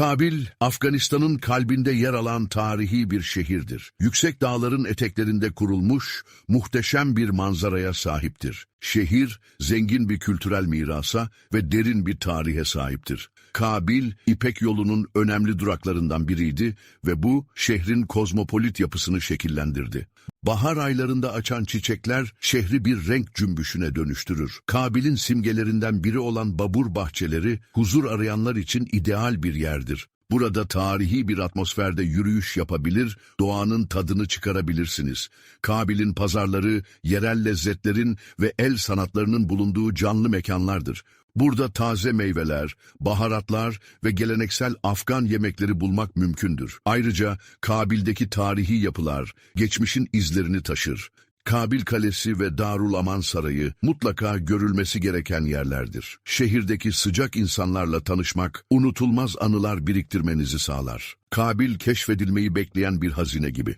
Kabil, Afganistan'ın kalbinde yer alan tarihi bir şehirdir. Yüksek dağların eteklerinde kurulmuş, muhteşem bir manzaraya sahiptir. Şehir, zengin bir kültürel mirasa ve derin bir tarihe sahiptir. Kabil, İpek yolunun önemli duraklarından biriydi ve bu, şehrin kozmopolit yapısını şekillendirdi. Bahar aylarında açan çiçekler şehri bir renk cümbüşüne dönüştürür. Kabil'in simgelerinden biri olan babur bahçeleri huzur arayanlar için ideal bir yerdir. Burada tarihi bir atmosferde yürüyüş yapabilir, doğanın tadını çıkarabilirsiniz. Kabil'in pazarları, yerel lezzetlerin ve el sanatlarının bulunduğu canlı mekanlardır. Burada taze meyveler, baharatlar ve geleneksel Afgan yemekleri bulmak mümkündür. Ayrıca Kabil'deki tarihi yapılar, geçmişin izlerini taşır. Kabil Kalesi ve Darul Aman Sarayı mutlaka görülmesi gereken yerlerdir. Şehirdeki sıcak insanlarla tanışmak, unutulmaz anılar biriktirmenizi sağlar. Kabil keşfedilmeyi bekleyen bir hazine gibi.